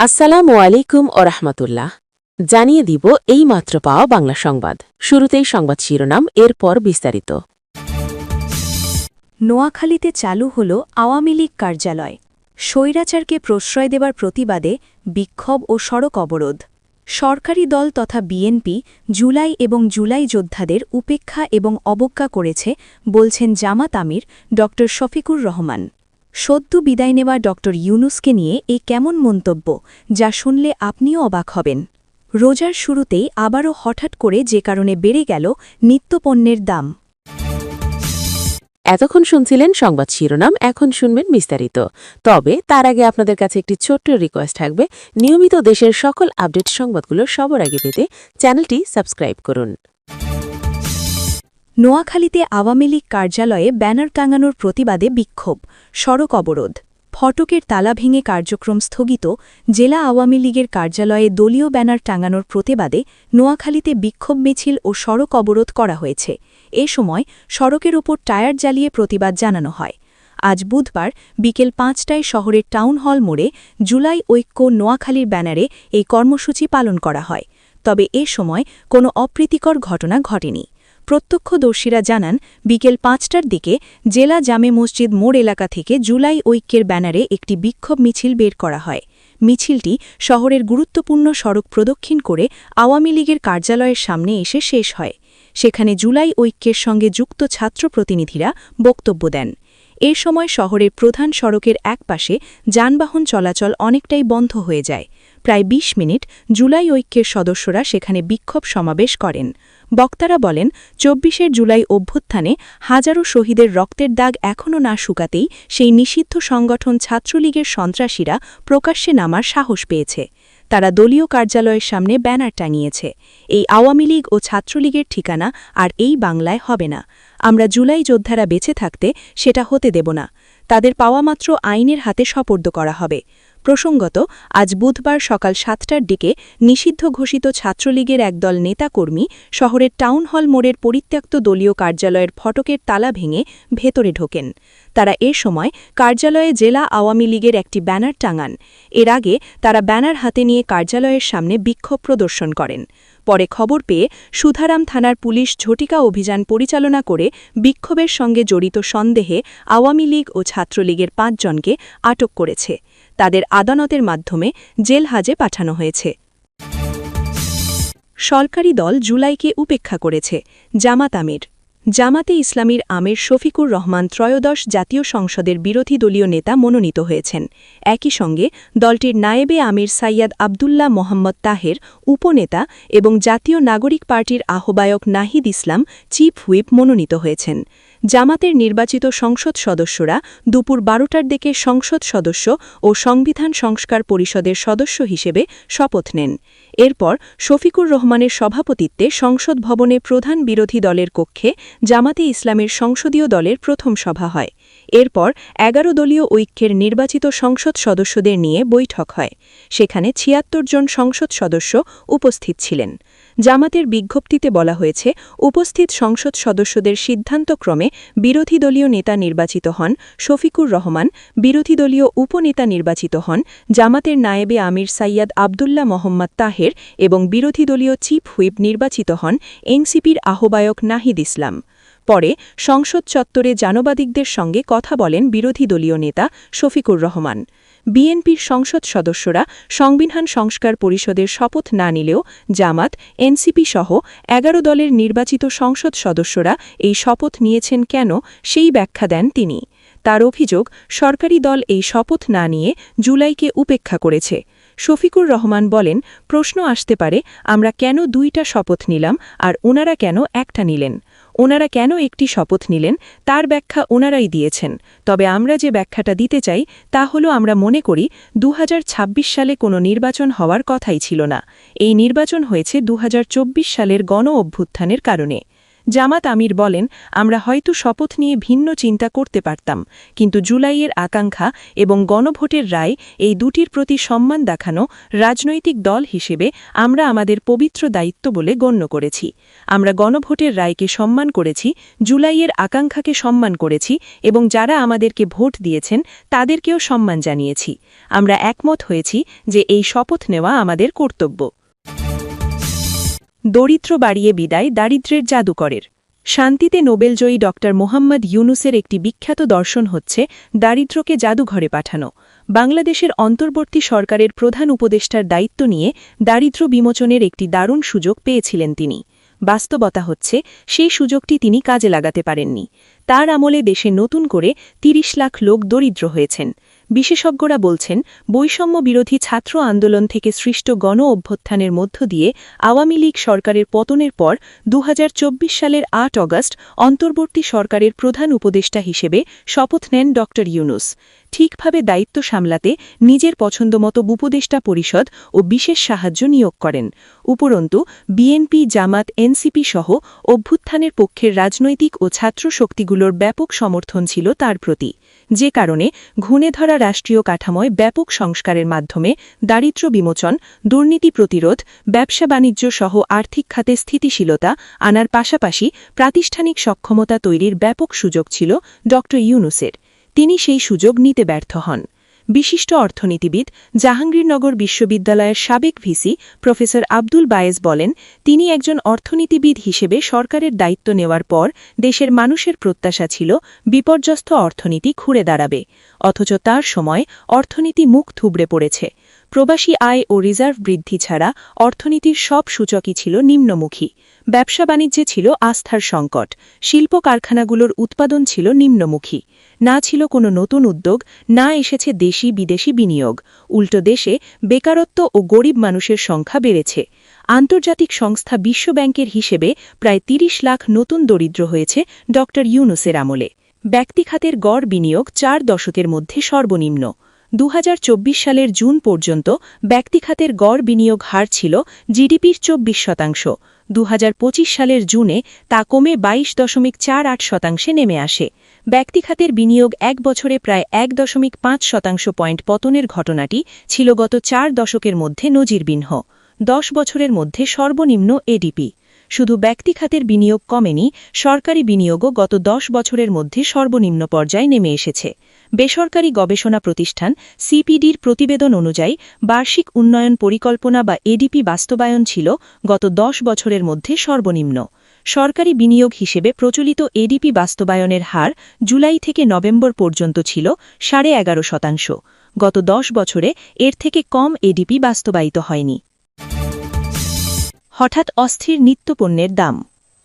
আসসালামু আলাইকুম ও রহমতুল্লাহ। জানিয়ে দিব এই মাত্র পাওয়া বাংলা সংবাদ। শুরুতেই সংবাদ শিরোনাম, এরপর বিস্তারিত। নোয়াখালীতে চালু হল আওয়ামী লীগ কার্যালয়। স্বৈরাচারকে প্রশ্রয় দেবার প্রতিবাদে বিক্ষোভ ও সড়ক অবরোধ। সরকারি দল তথা বিএনপি জুলাই এবং জুলাই যোদ্ধাদের উপেক্ষা এবং অবজ্ঞা করেছে, বলছেন জামাত আমির ড শফিকুর রহমান। সদ্য বিদায় নেওয়া ড ইউনুসকে নিয়ে এ কেমন মন্তব্য, যা শুনলে আপনিও অবাক হবেন। রোজার শুরুতেই আবারও হঠাৎ করে যে কারণে বেড়ে গেল নিত্যপণ্যের দাম। এতক্ষণ শুনছিলেন সংবাদ শিরোনাম, এখন শুনবেন বিস্তারিত। তবে তার আগে আপনাদের কাছে একটি ছোট্ট রিকোয়েস্ট থাকবে। নিয়মিত দেশের সকল আপডেট সংবাদগুলো সবার আগে পেতে চ্যানেলটি সাবস্ক্রাইব করুন। নোয়াখালীতে আওয়ামী লীগ কার্যালয়ে ব্যানার টাঙানোর প্রতিবাদে বিক্ষোভ, সড়ক অবরোধ। ফটকের তালা ভেঙে কার্যক্রম স্থগিত, জেলা আওয়ামী লীগের কার্যালয়ে দলীয় ব্যানার টাঙানোর প্রতিবাদে নোয়াখালীতে বিক্ষোভ মিছিল ও সড়ক অবরোধ করা হয়েছে। এ সময় সড়কের ওপর টায়ার জ্বালিয়ে প্রতিবাদ জানানো হয়। আজ বুধবার বিকেল পাঁচটায় শহরের টাউন হল মোড়ে জুলাই ঐক্য নোয়াখালীর ব্যানারে এই কর্মসূচি পালন করা হয়। তবে এ সময় কোনো অপ্রীতিকর ঘটনা ঘটেনি। প্রত্যক্ষদর্শীরা জানান, বিকেল পাঁচটার দিকে জেলা জামে মসজিদ মোড় এলাকা থেকে জুলাই ঐক্যের ব্যানারে একটি বিক্ষোভ মিছিল বের করা হয়। মিছিলটি শহরের গুরুত্বপূর্ণ সড়ক প্রদক্ষিণ করে আওয়ামী লীগের কার্যালয়ের সামনে এসে শেষ হয়। সেখানে জুলাই ঐক্যের সঙ্গে যুক্ত ছাত্র প্রতিনিধিরা বক্তব্য দেন। এ সময় শহরের প্রধান সড়কের একপাশে যানবাহন চলাচল অনেকটাই বন্ধ হয়ে যায়। প্রায় ২০ মিনিট জুলাই ঐক্যের সদস্যরা সেখানে বিক্ষোভ সমাবেশ করেন। বক্তারা বলেন, চব্বিশের জুলাই অভ্যুত্থানে হাজারো শহীদের রক্তের দাগ এখনও না শুকাতেই সেই নিষিদ্ধ সংগঠন ছাত্রলীগের সন্ত্রাসীরা প্রকাশ্যে নামার সাহস পেয়েছে। তারা দলীয় কার্যালয়ের সামনে ব্যানার টাঙিয়েছে। এই আওয়ামী লীগ ও ছাত্রলীগের ঠিকানা আর এই বাংলায় হবে না। আমরা জুলাই যোদ্ধারা বেঁচে থাকতে সেটা হতে দেব না। তাদের পাওয়া মাত্র আইনের হাতে সপর্দ করা হবে। প্রসঙ্গত, আজ বুধবার সকাল সাতটার দিকে নিষিদ্ধ ঘোষিত ছাত্রলীগের একদল নেতাকর্মী শহরের টাউন হল মোড়ের পরিত্যক্ত দলীয় কার্যালয়ের ফটকের তালা ভেঙে ভেতরে ঢোকেন। তারা এ সময় কার্যালয়ে জেলা আওয়ামী লীগের একটি ব্যানার টাঙান। এর আগে তারা ব্যানার হাতে নিয়ে কার্যালয়ের সামনে বিক্ষোভ প্রদর্শন করেন। পরে খবর পেয়ে সুধারাম থানার পুলিশ ঝটিকা অভিযান পরিচালনা করে বিক্ষোভের সঙ্গে জড়িত সন্দেহে আওয়ামী লীগ ও ছাত্রলীগের পাঁচজনকে আটক করেছে। তাদের আদালতের মাধ্যমে জেলহাজে পাঠানো হয়েছে। সরকারি দল জুলাইকে উপেক্ষা করেছে, জামাত আমির। জামাতে ইসলামীর আমির শফিকুর রহমান ত্রয়োদশ জাতীয় সংসদের বিরোধী দলীয় নেতা মনোনীত হয়েছেন। একই সঙ্গে দলটির নায়েবে আমির সাইয়াদ আবদুল্লাহ মোহাম্মদ তাহের উপনেতা এবং জাতীয় নাগরিক পার্টির আহ্বায়ক নাহিদ ইসলাম চিফ হুইপ মনোনীত হয়েছেন। জামাতের নির্বাচিত সংসদ সদস্যরা দুপুর বারোটার দিকে সংসদ সদস্য ও সংবিধান সংস্কার পরিষদের সদস্য হিসেবে শপথ নেন। এরপর শফিকুর রহমানের সভাপতিত্বে সংসদ ভবনে প্রধান বিরোধী দলের কক্ষে জামাতে ইসলামের সংসদীয় দলের প্রথম সভা হয়। এরপর এগারো দলীয় ঐক্যের নির্বাচিত সংসদ সদস্যদের নিয়ে বৈঠক হয়। সেখানে ছিয়াত্তর জন সংসদ সদস্য উপস্থিত ছিলেন। জামাতের বিজ্ঞপ্তিতে বলা হয়েছে, উপস্থিত সংসদ সদস্যদের সিদ্ধান্তক্রমে বিরোধী দলীয় নেতা নির্বাচিত হন শফিকুর রহমান, বিরোধী দলীয় উপনেতা নির্বাচিত হন জামাতের নায়েবে আমির সাইয়াদ আবদুল্লাহ মোহাম্মদ তাহের এবং বিরোধী দলীয় চিফ হুইপ নির্বাচিত হন এনসিপির আহ্বায়ক নাহিদ ইসলাম। পরে সংসদ চত্বরে জানবাদিকদের সঙ্গে কথা বলেন বিরোধী দলীয় নেতা শফিকুর রহমান। বিএনপির সংসদ সদস্যরা সংবিধান সংস্কার পরিষদের শপথ না নিলেও জামাত, এনসিপি সহ এগারো দলের নির্বাচিত সংসদ সদস্যরা এই শপথ নিয়েছেন কেন সেই ব্যাখ্যা দেন তিনি। তার অভিযোগ, সরকারি দল এই শপথ না নিয়ে জুলাইকে উপেক্ষা করেছে। শফিকুর রহমান বলেন, প্রশ্ন আসতে পারে, আমরা কেন দুইটা শপথ নিলাম আর ওনারা কেন একটা নিলেন। ওনারা কেন একটি শপথ নিলেন, তার ব্যাখ্যা ওনারাই দিয়েছেন। তবে আমরা যে ব্যাখ্যাটা দিতে চাই, তা হল আমরা মনে করি দু হাজার ছাব্বিশ সালে কোনো নির্বাচন হওয়ার কথাই ছিল না। এই নির্বাচন হয়েছে দু হাজার চব্বিশ সালের গণ অভ্যুত্থানের কারণে। জামাত আমির বলেন, আমরা হয়তো শপথ নিয়ে ভিন্ন চিন্তা করতে পারতাম, কিন্তু জুলাইয়ের আকাঙ্ক্ষা এবং গণভোটের রায় এই দুটির প্রতি সম্মান দেখানো রাজনৈতিক দল হিসেবে আমরা আমাদের পবিত্র দায়িত্ব বলে গণ্য করেছি। আমরা গণভোটের রায়কে সম্মান করেছি, জুলাইয়ের আকাঙ্ক্ষাকে সম্মান করেছি এবং যারা আমাদেরকে ভোট দিয়েছেন তাদেরকেও সম্মান জানিয়েছি। আমরা একমত হয়েছি যে এই শপথ নেওয়া আমাদের কর্তব্য। দরিদ্র বাড়িয়ে বিদায় দারিদ্র্যের জাদুকরের। শান্তিতে নোবেলজয়ী ড. মোহাম্মদ ইউনুসের একটি বিখ্যাত দর্শন হচ্ছে দারিদ্র্যকে জাদুঘরে পাঠানো। বাংলাদেশের অন্তর্বর্তী সরকারের প্রধান উপদেষ্টার দায়িত্ব নিয়ে দারিদ্র্য বিমোচনের একটি দারুণ সুযোগ পেয়েছিলেন তিনি। বাস্তবতা হচ্ছে, সেই সুযোগটি তিনি কাজে লাগাতে পারেননি। তার আমলে দেশে নতুন করে ৩০ লাখ লোক দরিদ্র হয়েছেন। বিশেষজ্ঞরা বলছেন, বৈষম্য বিরোধী ছাত্র আন্দোলন থেকে সৃষ্ট গণ অভ্যুত্থানের মধ্য দিয়ে আওয়ামী লীগ সরকারের পতনের পর দুহাজার চব্বিশ সালের আট অগস্ট অন্তর্বর্তী সরকারের প্রধান উপদেষ্টা হিসেবে শপথ নেন ড ইউনুস। ঠিকভাবে দায়িত্ব সামলাতে নিজের পছন্দমতো উপদেষ্টা পরিষদ ও বিশেষ সাহায্য নিয়োগ করেন। উপরন্তু, বিএনপি, জামাত, এনসিপি সহ অভ্যুত্থানের পক্ষের রাজনৈতিক ও ছাত্র শক্তিগুলোর ব্যাপক সমর্থন ছিল তার প্রতি। যে কারণে ঘুণে ধরা রাষ্ট্রীয় কাঠামোয় ব্যাপক সংস্কারের মাধ্যমে দারিদ্র্য বিমোচন, দুর্নীতি প্রতিরোধ, ব্যবসা বাণিজ্য সহ আর্থিক খাতে স্থিতিশীলতা আনার পাশাপাশি প্রাতিষ্ঠানিক সক্ষমতা তৈরির ব্যাপক সুযোগ ছিল ড ইউনুসের। তিনি সেই সুযোগ নিতে ব্যর্থ হন। বিশিষ্ট অর্থনীতিবিদ জাহাঙ্গীরনগর বিশ্ববিদ্যালয়ের সাবেক ভিসি প্রফেসর আব্দুল বায়েজ বলেন, তিনি একজন অর্থনীতিবিদ হিসেবে সরকারের দায়িত্ব নেওয়ার পর দেশের মানুষের প্রত্যাশা ছিল বিপর্যস্ত অর্থনীতি ঘুরে দাঁড়াবে, অথচ তার সময় অর্থনীতি মুখ থুবড়ে পড়েছে। প্রবাসী আয় ও রিজার্ভ বৃদ্ধি ছাড়া অর্থনীতির সব সূচকই ছিল নিম্নমুখী। ব্যবসা বাণিজ্যে ছিল আস্থার সংকট, শিল্প কারখানাগুলোর উৎপাদন ছিল নিম্নমুখী। না ছিল কোনো নতুন উদ্যোগ, না এসেছে দেশি বিদেশি বিনিয়োগ। উল্টো দেশে বেকারত্ব ও গরিব মানুষের সংখ্যা বেড়েছে। আন্তর্জাতিক সংস্থা বিশ্বব্যাংকের হিসেবে প্রায় ৩০ লাখ নতুন দরিদ্র হয়েছে ড ইউনুসের আমলে। ব্যক্তিখাতের গড় বিনিয়োগ চার দশকের মধ্যে সর্বনিম্ন। দু হাজার চব্বিশ সালের জুন পর্যন্ত ব্যক্তিখাতের গড় বিনিয়োগ হার ছিল জিডিপির চব্বিশ শতাংশ। দুহাজার পঁচিশ সালের জুনে তা কমে বাইশ দশমিক চার আট শতাংশে নেমে আসে। ব্যক্তিখাতের বিনিয়োগ এক বছরে প্রায় এক দশমিক পাঁচ শতাংশ পয়েন্ট পতনের ঘটনাটি ছিল গত চার দশকের মধ্যে নজিরবিহ্ন। দশ বছরের মধ্যে সর্বনিম্ন এডিপি। শুধু ব্যক্তিখাতের বিনিয়োগ কমেনি, সরকারি বিনিয়োগও গত দশ বছরের মধ্যে সর্বনিম্ন পর্যায়ে নেমে এসেছে। বেসরকারি গবেষণা প্রতিষ্ঠান সিপিডির প্রতিবেদন অনুযায়ী বার্ষিক উন্নয়ন পরিকল্পনা বা এডিপি বাস্তবায়ন ছিল গত দশ বছরের মধ্যে সর্বনিম্ন। সরকারি বিনিয়োগ হিসেবে প্রচলিত এডিপি বাস্তবায়নের হার জুলাই থেকে নভেম্বর পর্যন্ত ছিল সাড়ে এগারো শতাংশ। গত দশ বছরে এর থেকে কম এডিপি বাস্তবায়িত হয়নি। হঠাৎ অস্থির নিত্যপণ্যের দাম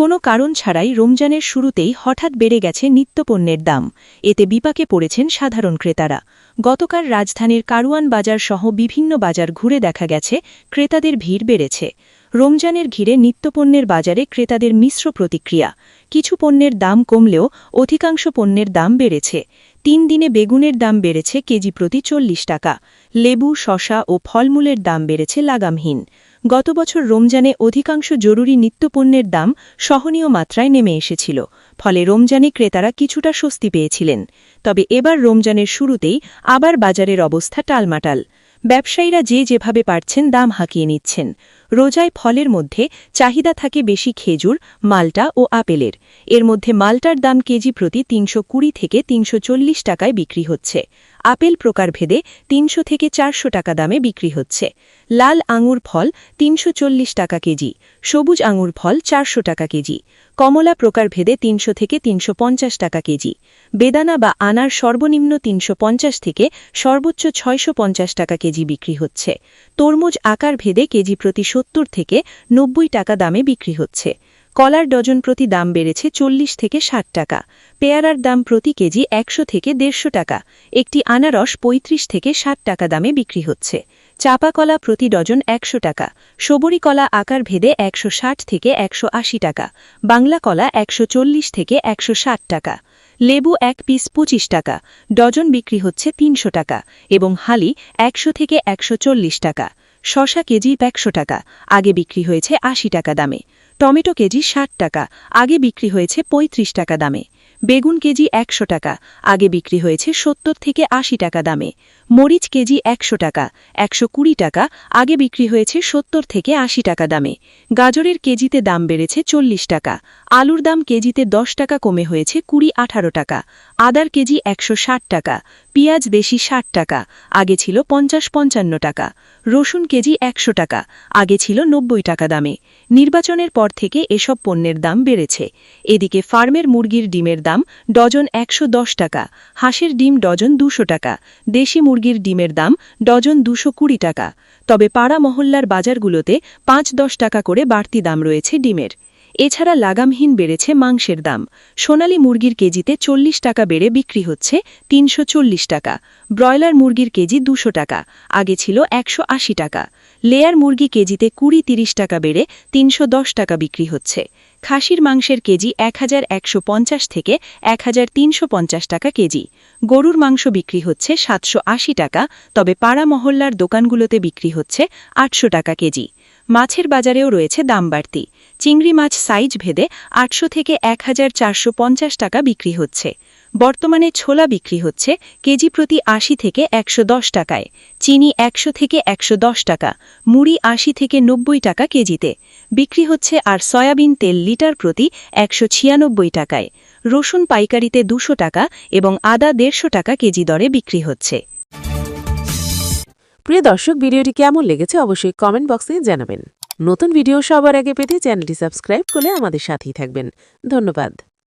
কোনো কারণ ছাড়াই রমজানের শুরুতেই হঠাৎ বেড়ে গেছে নিত্যপণ্যের দাম। এতে বিপাকে পড়েছেন সাধারণ ক্রেতারা। গতকাল রাজধানীর কারওয়ান বাজার সহ বিভিন্ন বাজার ঘুরে দেখা গেছে, ক্রেতাদের ভিড় বেড়েছে। রমজানের ঘিরে নিত্যপণ্যের বাজারে ক্রেতাদের মিশ্র প্রতিক্রিয়া। কিছু পণ্যের দাম কমলেও অধিকাংশ পণ্যের দাম বেড়েছে। তিন দিনে বেগুনের দাম বেড়েছে কেজি প্রতি চল্লিশ টাকা। লেবু শশা ও ফলমূলের দাম বেড়েছে লাগামহীন। গত বছর রমজানে অধিকাংশ জরুরি নিত্যপণ্যের দাম সহনীয় মাত্রায় নেমে এসেছিল। ফলে রমজানে ক্রেতারা কিছুটা স্বস্তি পেয়েছিলেন। তবে এবার রমজানের শুরুতেই আবার বাজারের অবস্থা টালমাটাল। ব্যবসায়ীরা যে যেভাবে পারছেন দাম হাঁকিয়ে নিচ্ছেন। রোজায় ফলের মধ্যে চাহিদা থাকে বেশি খেজুর, মালটা ও আপেলের। এর মধ্যে মালটার দাম কেজি প্রতি তিনশো কুড়ি থেকে তিনশো চল্লিশ টাকায় বিক্রি হচ্ছে। আপেল প্রকারভেদে তিনশো থেকে চারশো টাকা দামে বিক্রি হচ্ছে। লাল আঙুর ফল তিনশো চল্লিশ টাকা কেজি, সবুজ আঙুর ফল চারশো টাকা কেজি, কমলা প্রকারভেদে তিনশো থেকে তিনশো পঞ্চাশ টাকা কেজি, বেদানা বা আনার সর্বনিম্ন তিনশো পঞ্চাশ থেকে সর্বোচ্চ ছয়শো পঞ্চাশ টাকা কেজি বিক্রি হচ্ছে। তরমুজ আকার ভেদে কেজি প্রতি সত্তর থেকে নব্বই টাকা দামে বিক্রি হচ্ছে। কলার ডজন প্রতি দাম বেড়েছে চল্লিশ থেকে ষাট টাকা। পেয়ারার দাম প্রতি কেজি একশো থেকে দেড়শো টাকা। একটি আনারস ৩৫ থেকে ষাট টাকা দামে বিক্রি হচ্ছে। চাপা কলা প্রতি ডজন একশো টাকা। সবরি কলা আকার ভেদে একশো ষাট থেকে একশো আশি টাকা। বাংলা কলা একশো চল্লিশ থেকে একশো ষাট টাকা। লেবু এক পিস পঁচিশ টাকা। ডজন বিক্রি হচ্ছে তিনশো টাকা এবং হালি একশো থেকে একশো চল্লিশ টাকা। শশা কেজি একশো টাকা, আগে বিক্রি হয়েছে আশি টাকা দামে। টমেটো কেজি ষাট টাকা, আগে বিক্রি হয়েছে ৩৫ টাকা দামে। বেগুন কেজি একশো টাকা, আগে বিক্রি হয়েছে সত্তর থেকে আশি টাকা দামে। মরিচ কেজি একশো টাকা, একশো কুড়ি টাকা, আগে বিক্রি হয়েছে সত্তর থেকে আশি টাকা দামে। গাজরের কেজিতে দাম বেড়েছে চল্লিশ টাকা, আলুর দাম কেজিতে দশ টাকা কমে হয়েছে কুড়ি আঠারো টাকা আদার কেজি একশো ষাট টাকা, পেঁয়াজ দেশি ষাট টাকা, আগে ছিল পঞ্চাশ পঞ্চান্ন টাকা, রসুন কেজি একশো টাকা, আগে ছিল নব্বই টাকা দামে। নির্বাচনের পর থেকে এসব পণ্যের দাম বেড়েছে। এদিকে ফার্মের মুরগির ডিমের দাম ডজন একশো দশ টাকা, হাঁসের ডিম ডজন দুশো টাকা, দেশি মুরগির ডিমের দাম ডজন দুশো কুড়ি টাকা। তবে পাড়া মহল্লার বাজারগুলোতে পাঁচ দশ টাকা করে বাড়তি দাম রয়েছে ডিমের। এছাড়া লাগামহীন বেড়েছে মাংসের দাম। সোনালী মুরগির কেজিতে চল্লিশ টাকা বেড়ে বিক্রি হচ্ছে তিনশো চল্লিশ টাকা। ব্রয়লার মুরগির কেজি দুশো টাকা, আগে ছিল একশো আশি টাকা। লেয়ার মুরগি কেজিতে কুড়ি তিরিশ টাকা বেড়ে তিনশো দশ টাকা বিক্রি হচ্ছে। খাসির মাংসের কেজি এক হাজার একশো পঞ্চাশ থেকে এক হাজার তিনশো পঞ্চাশ টাকা কেজি। গরুর মাংস বিক্রি হচ্ছে সাতশো আশি টাকা, তবে পাড়া মহল্লার দোকানগুলোতে বিক্রি হচ্ছে আটশো টাকা কেজি। মাছের বাজারেও রয়েছে দাম বাড়তি। চিংড়ি মাছ সাইজ ভেদে আটশো থেকে এক হাজার চারশো পঞ্চাশ টাকা বিক্রি হচ্ছে। বর্তমানে ছোলা বিক্রি হচ্ছে কেজি প্রতি আশি থেকে একশো দশ টাকায়। চিনি একশো থেকে একশো দশ টাকা, মুড়ি আশি থেকে নব্বই টাকা কেজিতে। বিক্রি হচ্ছে আর সয়াবিন তেল লিটার প্রতি একশো ছিয়ানব্বই টাকায়। রসুন পাইকারিতে দুশো টাকা এবং আদা দেড়শো টাকা কেজি দরে বিক্রি হচ্ছে। প্রিয় দর্শক, ভিডিওটি কেমন লেগেছে অবশ্যই কমেন্ট বক্সে জানাবেন। নতুন ভিডিও সবার আগে পেতে চ্যানেলটি সাবস্ক্রাইব করে আমাদের সাথেই থাকবেন। ধন্যবাদ।